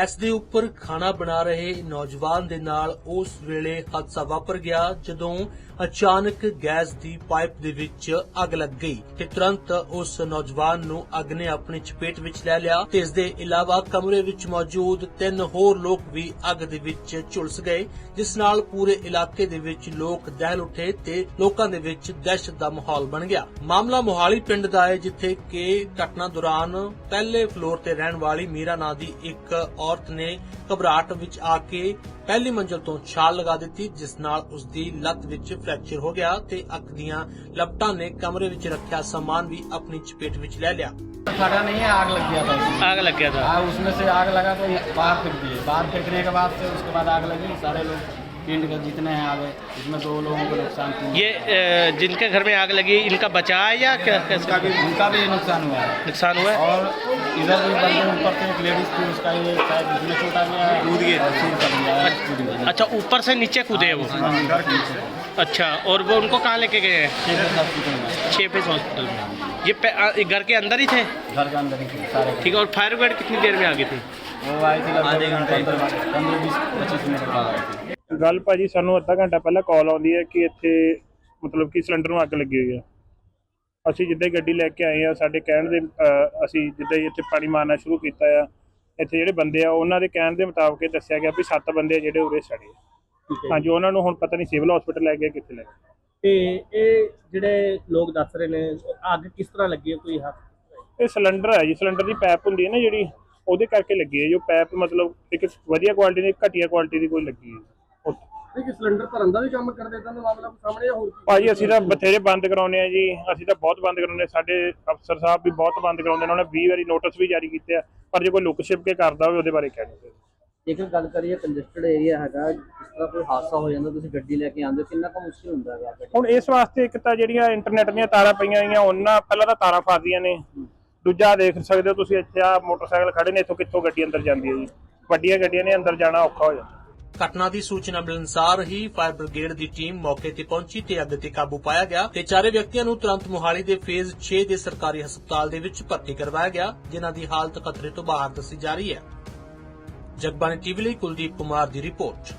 Gas ਦੇ ਉੱਪਰ ਖਾਣਾ ਬਣਾ ਰਹੇ ਨੌਜਵਾਨ ਦੇ ਨਾਲ ਉਸ ਵੇਲੇ ਹਾਦਸਾ ਵਾਪਰ ਗਿਆ, ਜਦੋਂ ਅਚਾਨਕ ਗੈਸ ਦੀ ਪਾਈਪ ਦੇ ਵਿੱਚ ਅੱਗ ਲੱਗ ਗਈ ਤੇ ਤੁਰੰਤ ਉਸ ਨੌਜਵਾਨ ਨੂੰ ਅੱਗ ਨੇ ਆਪਣੀ ਚਪੇਟ ਵਿੱਚ ਲੈ ਲਿਆ ਤੇ ਇਸ ਦੇ ਇਲਾਵਾ ਕਮਰੇ ਵਿੱਚ ਮੌਜੂਦ ਤਿੰਨ ਹੋਰ ਲੋਕ ਵੀ ਅੱਗ ਦੇ ਵਿੱਚ ਝੁਲਸ ਗਏ, ਜਿਸ ਨਾਲ ਪੂਰੇ ਇਲਾਕੇ ਦੇ ਵਿੱਚ ਲੋਕ ਦਹਿਲ ਉੱਠੇ ਤੇ ਲੋਕਾਂ ਦੇ ਵਿੱਚ ਦਹਿਸ਼ਤ ਦਾ ਮਾਹੌਲ ਬਣ ਗਿਆ। ਮਾਮਲਾ ਮੋਹਾਲੀ ਪਿੰਡ ਦਾ ਹੈ, ਜਿੱਥੇ ਕਿ ਘਟਨਾ ਦੌਰਾਨ ਪਹਿਲੇ ਫਲੋਰ ਤੇ ਰਹਿਣ ਵਾਲੀ ਮੀਰਾ ਨਾਂ ਦੀ ਇੱਕ ਔਰਤ ਨੇ ਘਬਰਾਹਟ ਵਿੱਚ ਆ ਕੇ ਪਹਿਲੀ ਮੰਜ਼ਲ ਤੋਂ ਛਾਲ ਲਗਾ ਦਿੱਤੀ ਜਿਸ ਨਾਲ ਉਸ ਦੀ ਲੱਤ ਵਿੱਚ ਫ੍ਰੈਕਚਰ ਹੋ ਗਿਆ ਤੇ ਅੱਖ ਦੀਆਂ ਲਪਟਾਂ ਨੇ ਕਮਰੇ ਵਿੱਚ ਰੱਖਿਆ ਸਾਮਾਨ ਵੀ ਆਪਣੀ ਚਪੇਟ ਵਿੱਚ ਲੈ ਲਿਆ फटा नहीं है आग लग गया था उसमें। आग लग गया था आग उसमें से आग लगा तो बाहर फेंक दिए बाहर फेंकने के बाद से उसके बाद आग लगी सारे लोग पिंड के जितने हैं आगे इसमें दो लोगों को नुकसान ये जिनके घर में आग लगी इनका बचा है या क्या कैसा? भी उनका भी नुकसान हुआ है। नुकसान हुआ है? और इधर भी बंदे ऊपर से एक लेडीज़ थी उसका ये शायद इसमें छोटा गया है कूद है, गई अच्छा ऊपर से नीचे कूदे वो? हाँ, नीचे। अच्छा और वो उनको कहाँ लेके गए हैं? हॉस्पिटल में। छः फेस हॉस्पिटल में। ये घर के अंदर ही थे? घर के अंदर ही थे सारे ठीक है और फायर ब्रिगेड कितनी देर में आ गई थी? वो आई थी लगभग पंद्रह बीस पच्चीस मिनट बाद आई थी। ਗੱਲ ਭਾਜੀ ਸਾਨੂੰ ਅੱਧਾ ਘੰਟਾ ਪਹਿਲਾਂ ਕਾਲ ਆਉਂਦੀ ਹੈ ਕਿ ਇੱਥੇ ਮਤਲਬ ਕਿ ਸਿਲੰਡਰ ਨੂੰ ਅੱਗ ਲੱਗੀ ਹੋਈ ਹੈ। ਅਸੀਂ ਜਿੱਦਾਂ ਹੀ ਗੱਡੀ ਲੈ ਕੇ ਆਏ ਆ ਸਾਡੇ ਕਹਿਣ ਦੇ ਅ, ਅਸੀਂ ਜਿੱਦਾਂ ਹੀ ਇੱਥੇ ਪਾਣੀ ਮਾਰਨਾ ਸ਼ੁਰੂ ਕੀਤਾ ਆ ਇੱਥੇ ਜਿਹੜੇ ਬੰਦੇ ਆ ਉਹਨਾਂ ਦੇ ਕਹਿਣ ਦੇ ਮੁਤਾਬਕ ਇਹ ਦੱਸਿਆ ਗਿਆ ਵੀ ਸੱਤ ਬੰਦੇ ਆ ਜਿਹੜੇ ਉਰੇ ਸੜੇ ਆ। ਹਾਂਜੀ ਉਹਨਾਂ ਨੂੰ ਹੁਣ ਪਤਾ ਨਹੀਂ ਸਿਵਲ ਹਸਪੀਟਲ ਲੈ ਗਏ ਕਿੱਥੇ ਲੈ ਗਏ। ਤੇ ਇਹ ਜਿਹੜੇ ਲੋਕ ਦੱਸ ਰਹੇ ਨੇ ਅੱਗ ਕਿਸ ਤਰ੍ਹਾਂ ਲੱਗੀ ਹੈ ਕੋਈ ਹੱਥ ਇਹ ਸਿਲੰਡਰ ਹੈ ਜੀ ਸਿਲੰਡਰ ਦੀ ਪਾਈਪ ਹੁੰਦੀ ਹੈ ਨਾ ਜਿਹੜੀ ਉਹਦੇ ਕਰਕੇ ਲੱਗੀ ਹੈ। ਜੋ ਪਾਈਪ ਮਤਲਬ ਇੱਕ ਵਧੀਆ ਕੁਆਲਿਟੀ ਦੀ ਘਟੀਆ ਕੁਆਲਿਟੀ ਦੀ ਕੋਈ ਲੱਗੀ ਹੈ ਨਹੀਂ ਕਿ ਸਿਲੰਡਰ ਭਰਨ ਦਾ ਵੀ ਕੰਮ ਕਰਦੇ ਤਾਂ ਮਾਮਲਾ ਕੋਈ ਸਾਹਮਣੇ ਆ ਹੋਰ ਕੀ? ਭਾਜੀ ਅਸੀਂ ਤਾਂ ਬਥੇਰੇ ਬੰਦ ਕਰਾਉਨੇ ਆ ਜੀ। ਅਸੀਂ ਤਾਂ ਬਹੁਤ ਬੰਦ ਕਰਾਉਨੇ ਸਾਡੇ ਅਫਸਰ ਸਾਹਿਬ ਵੀ ਬਹੁਤ ਬੰਦ ਕਰਾਉਂਦੇ ਨੇ। ਉਹਨਾਂ ਨੇ 20 ਵਾਰੀ ਨੋਟਿਸ ਵੀ ਜਾਰੀ ਕੀਤੇ ਆ। ਪਰ ਜੇ ਕੋਈ ਲੁੱਕ ਛਿਪ ਕੇ ਕਰਦਾ ਹੋਵੇ ਉਹਦੇ ਬਾਰੇ ਕਹਿਣਾ ਜੇਕਰ ਗੱਲ ਕਰੀਏ ਕੰਜਸਟਡ ਏਰੀਆ ਹੈਗਾ ਜਿਸ ਤਰ੍ਹਾਂ ਕੋਈ ਹਾਦਸਾ ਹੋ ਜਾਂਦਾ ਤੁਸੀਂ ਗੱਡੀ ਲੈ ਕੇ ਆਉਂਦੇ ਕਿੰਨਾ ਕੁ ਮੁਸ਼ਕਿਲ ਹੁੰਦਾ ਹੈਗਾ ਹੁਣ ਇਸ ਵਾਸਤੇ ਇੱਕ ਤਾਂ ਜਿਹੜੀਆਂ ਇੰਟਰਨੈਟ ਦੀਆਂ ਤਾਰਾਂ ਪਈਆਂ ਹੋਈਆਂ ਉਹਨਾਂ ਪਹਿਲਾਂ ਤਾਂ ਤਾਰਾਂ ਫਸਦੀਆਂ ਨੇ। ਦੂਜਾ ਦੇਖ ਸਕਦੇ ਹੋ ਤੁਸੀਂ ਇੱਥੇ ਆ ਮੋਟਰਸਾਈਕਲ ਖੜੇ ਨੇ ਇੱਥੋਂ ਕਿੱਥੋਂ ਗੱਡੀ ਅੰਦਰ ਜਾਂਦੀ ਹੈ ਜੀ। ਵੱਡੀਆਂ ਗੱਡੀਆਂ ਨੇ ਅੰਦਰ ਜਾਣਾ ਔਖਾ ਹੋ ਜਾਂਦਾ। ਘਟਨਾ ਦੀ ਸੂਚਨਾ ਮਿਲਣਸਾਰ ਹੀ ਫਾਇਰ ਬ੍ਰਿਗੇਡ ਦੀ ਟੀਮ ਮੌਕੇ ਤੇ ਪਹੁੰਚੀ ਤੇ ਅੱਗ ਤੇ ਕਾਬੂ ਪਾਇਆ ਗਿਆ ਤੇ ਚਾਰੇ ਵਿਅਕਤੀਆਂ ਨੂੰ ਤੁਰੰਤ ਮੋਹਾਲੀ ਦੇ ਫੇਜ਼ 6 ਦੇ ਸਰਕਾਰੀ ਹਸਪਤਾਲ ਦੇ ਵਿੱਚ ਭਰਤੀ ਕਰਵਾਇਆ ਗਿਆ, ਜਿਨ੍ਹਾਂ ਦੀ ਹਾਲਤ ਖਤਰੇ ਤੋਂ ਬਾਹਰ ਦੱਸੀ ਜਾ ਰਹੀ ਹੈ। ਜਗਬਾਣੀ ਟੀਵੀ ਲਈ ਕੁਲਦੀਪ ਕੁਮਾਰ ਦੀ ਰਿਪੋਰਟ।